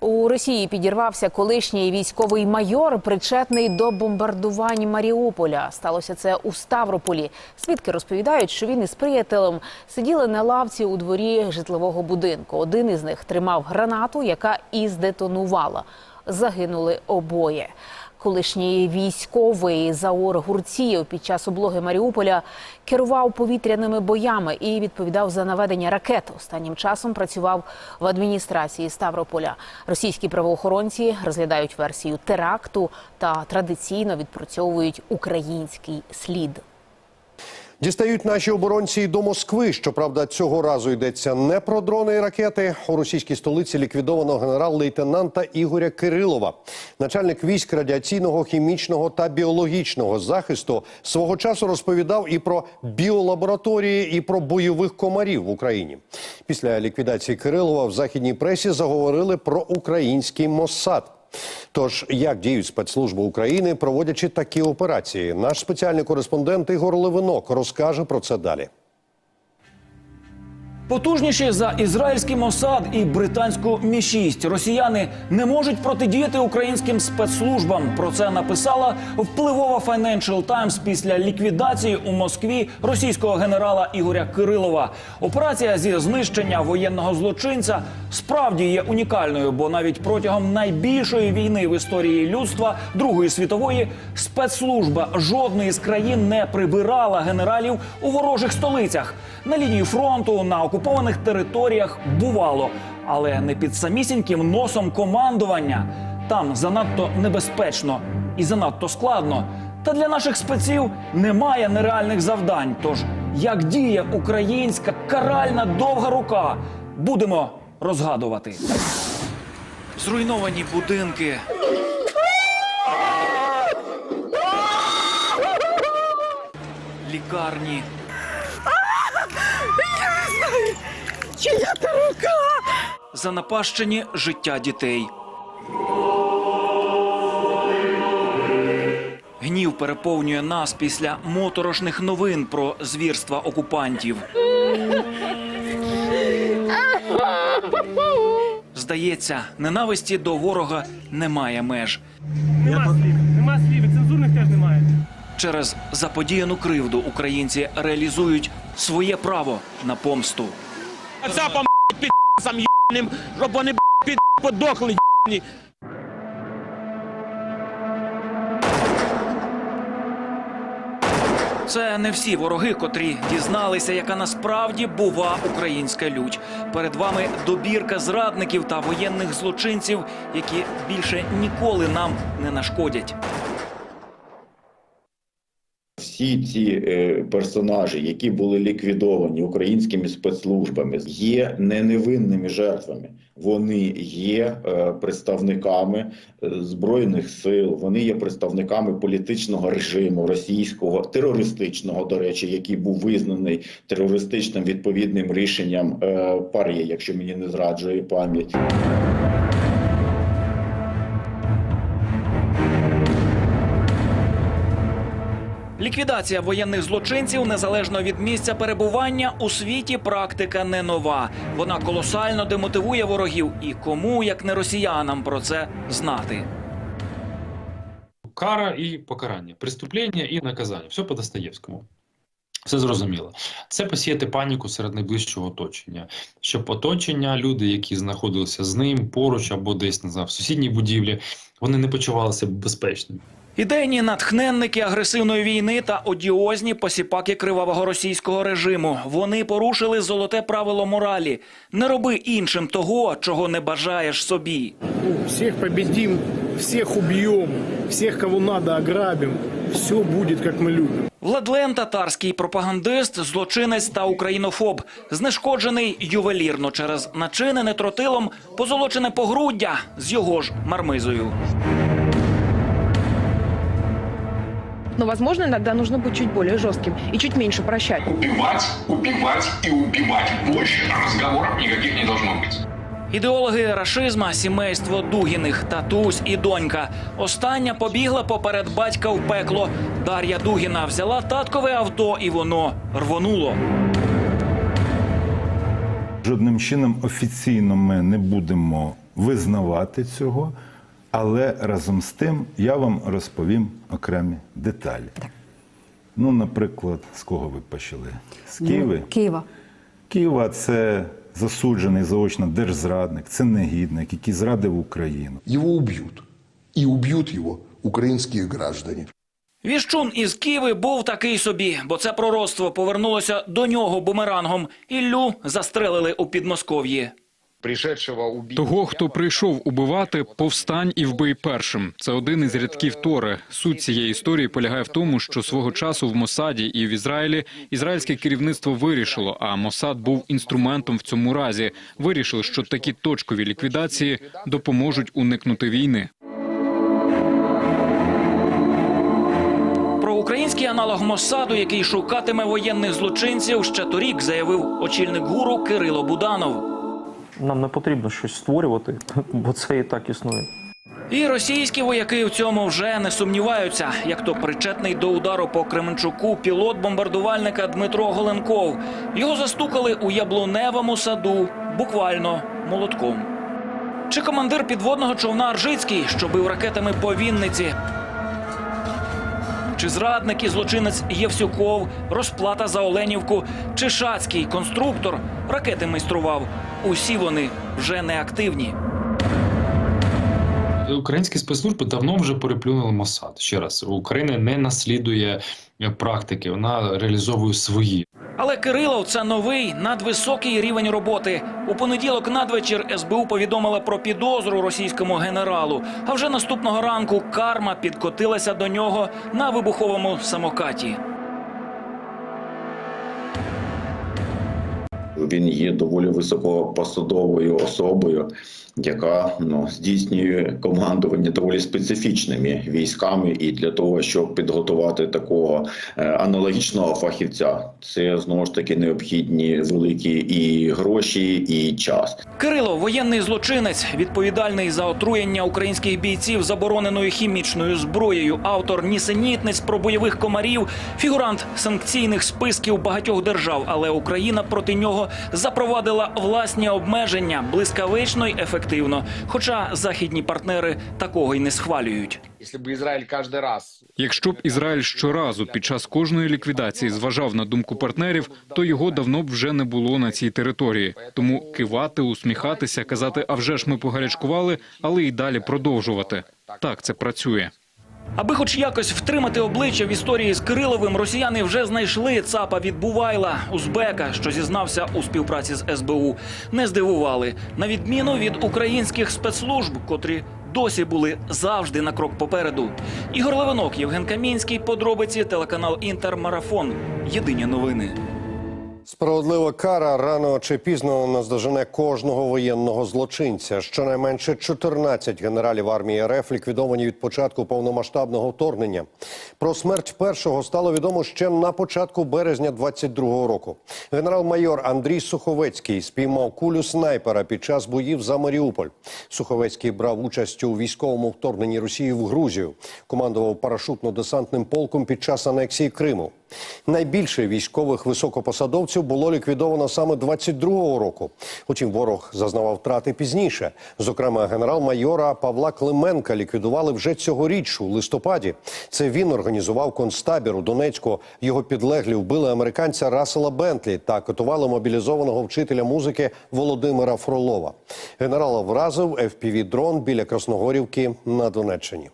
У Росії підірвався колишній військовий майор, причетний до бомбардувань Маріуполя. Сталося це у Ставрополі. Свідки розповідають, що він із приятелем сиділи на лавці у дворі житлового будинку. Один із них тримав гранату, яка і здетонувала. Загинули обоє. Колишній військовий Заор Гурцієв під час облоги Маріуполя керував повітряними боями і відповідав за наведення ракет. Останнім часом працював в адміністрації Ставрополя. Російські правоохоронці розглядають версію теракту та традиційно відпрацьовують український слід. Дістають наші оборонці й до Москви. Щоправда, цього разу йдеться не про дрони і ракети. У російській столиці ліквідовано генерал-лейтенанта Ігоря Кирилова. Начальник військ радіаційного, хімічного та біологічного захисту свого часу розповідав і про біолабораторії, і про бойових комарів в Україні. Після ліквідації Кирилова в західній пресі заговорили про український Моссад. Тож, як діють спецслужби України, проводячи такі операції, наш спеціальний кореспондент Ігор Левинок розкаже про це далі. Потужніші за ізраїльський Мосад і британську Мі 6 росіяни не можуть протидіяти українським спецслужбам. Про це написала впливова Financial Times після ліквідації у Москві російського генерала Ігоря Кирилова. Операція зі знищення воєнного злочинця справді є унікальною, бо навіть протягом найбільшої війни в історії людства Другої світової спецслужба жодної з країн не прибирала генералів у ворожих столицях. На лінії фронту на окупованих територіях бувало, але не під самісіньким носом командування. Там занадто небезпечно і занадто складно. Та для наших спеців немає нереальних завдань. Тож як діє українська каральна довга рука, будемо розгадувати. Зруйновані будинки. Лікарні. Занапащені життя дітей. Гнів переповнює нас після моторошних новин про звірства окупантів. Здається, ненависті до ворога немає меж. Нема слів, нема слів, і цензурних теж немає. Через заподіяну кривду українці реалізують своє право на помсту. Цапам під сам єбним, щоб вони під подохли єбні. Це не всі вороги, котрі дізналися, яка насправді бува українська лють. Перед вами добірка зрадників та воєнних злочинців, які більше ніколи нам не нашкодять. Всі ці е, персонажі, які були ліквідовані українськими спецслужбами, є не невинними жертвами. Вони є е, представниками е, збройних сил, вони є представниками політичного режиму російського терористичного, до речі, який був визнаний терористичним відповідним рішенням ПАРЄ, якщо мені не зраджує пам'ять. Ліквідація воєнних злочинців незалежно від місця перебування у світі практика не нова. Вона колосально демотивує ворогів. І кому, як не росіянам, про це знати. Кара і покарання, преступлення і наказання. Все по Достоєвському. Все зрозуміло. Це посіяти паніку серед найближчого оточення, щоб оточення, люди, які знаходилися з ним поруч або десь не знаю, в сусідній будівлі, вони не почувалися безпечними. Ідейні натхненники агресивної війни та одіозні посіпаки кривавого російського режиму. Вони порушили золоте правило моралі: не роби іншим того, чого не бажаєш собі. Всех победим, всех убьем, всех, кого надо, ограбим. Все будет, как мы любим. Владлен татарський пропагандист, злочинець та українофоб, знешкоджений ювелірно через начинене тротилом позолочене погруддя з його ж мармизою. Но, возможно, иногда нужно быть чуть более жестким и чуть меньше прощать. убивать, убивать и убивать. Больше разговоров никаких не должно быть. Ідеологи рашизма, сімейство Дугіних, татусь і донька. Остання побігла поперед батька в пекло. Дар'я Дугіна взяла таткове авто, і воно рвонуло. Жодним чином офіційно ми не будемо визнавати цього, але разом з тим я вам розповім окремі деталі. Ну, наприклад, з кого ви почали? З Києва? Києва. Києва це засуджений заочно держзрадник, це негідник, який зрадив Україну. Его убьют. И убьют его украинские граждане. Віщун із Києви був такий собі, бо це пророцтво повернулося до нього бумерангом. Іллю застрелили у Підмосков'ї. Того, хто прийшов убивати, повстань і вбий першим. Це один із рядків Тори. Суть цієї історії полягає в тому, що свого часу в Мосаді і в Ізраїлі ізраїльське керівництво вирішило, а Мосад був інструментом в цьому разі. Вирішили, що такі точкові ліквідації допоможуть уникнути війни. Про український аналог Моссаду, який шукатиме воєнних злочинців, ще торік заявив очільник гуру Кирило Буданов. Нам не потрібно щось створювати, бо це і так існує. І російські вояки в цьому вже не сумніваються, як то причетний до удару по Кременчуку пілот бомбардувальника Дмитро Голенков. Його застукали у яблуневому саду, буквально молотком. Чи командир підводного човна Аржицький, що бив ракетами по Вінниці? Чи зрадник і злочинець Євсюков, розплата за Оленівку, чи Шацький конструктор ракети майстрував? Усі вони вже не активні. Українські спецслужби давно вже переплюнули Мосад. Ще раз, Україна не наслідує практики, вона реалізовує свої. Але Кирилов це новий надвисокий рівень роботи. У понеділок надвечір СБУ повідомила про підозру російському генералу. А вже наступного ранку карма підкотилася до нього на вибуховому самокаті. Він є доволі високопосадовою особою, яка ну, здійснює командування доволі специфічними військами. І для того, щоб підготувати такого е, аналогічного фахівця, це знову ж таки необхідні великі і гроші, і час. Кирило воєнний злочинець, відповідальний за отруєння українських бійців забороненою хімічною зброєю, автор нісенітниць про бойових комарів, фігурант санкційних списків багатьох держав. Але Україна проти нього запровадила власні обмеження блискавично й ефективно. Хоча західні партнери такого й не схвалюють. Якщо б Ізраїль щоразу під час кожної ліквідації зважав на думку партнерів, то його давно б вже не було на цій території. Тому кивати, усміхатися, казати, а вже ж ми погарячкували, але й далі продовжувати. Так це працює. Аби хоч якось втримати обличчя в історії з Кириловим, росіяни вже знайшли ЦАПа від Бувайла, узбека, що зізнався у співпраці з СБУ. Не здивували, на відміну від українських спецслужб, котрі досі були завжди на крок попереду. Ігор Левинок, Євген Камінський, подробиці, телеканал Інтер Марафон. Єдині новини. Справедлива кара рано чи пізно наздожене кожного воєнного злочинця. Щонайменше 14 генералів армії РФ ліквідовані від початку повномасштабного вторгнення. Про смерть першого стало відомо ще на початку березня 22-го року. Генерал-майор Андрій Суховецький спіймав кулю снайпера під час боїв за Маріуполь. Суховецький брав участь у військовому вторгненні Росії в Грузію. Командував парашутно-десантним полком під час анексії Криму. Найбільше військових високопосадовців було ліквідовано саме 22-го року. Утім, ворог зазнавав втрати пізніше. Зокрема, генерал-майора Павла Клименка ліквідували вже цьогоріч у листопаді. Це він організував концтабір у Донецьку. Його підлеглі вбили американця Рассела Бентлі та катували мобілізованого вчителя музики Володимира Фролова. Генерала вразив fpv дрон біля Красногорівки на Донеччині.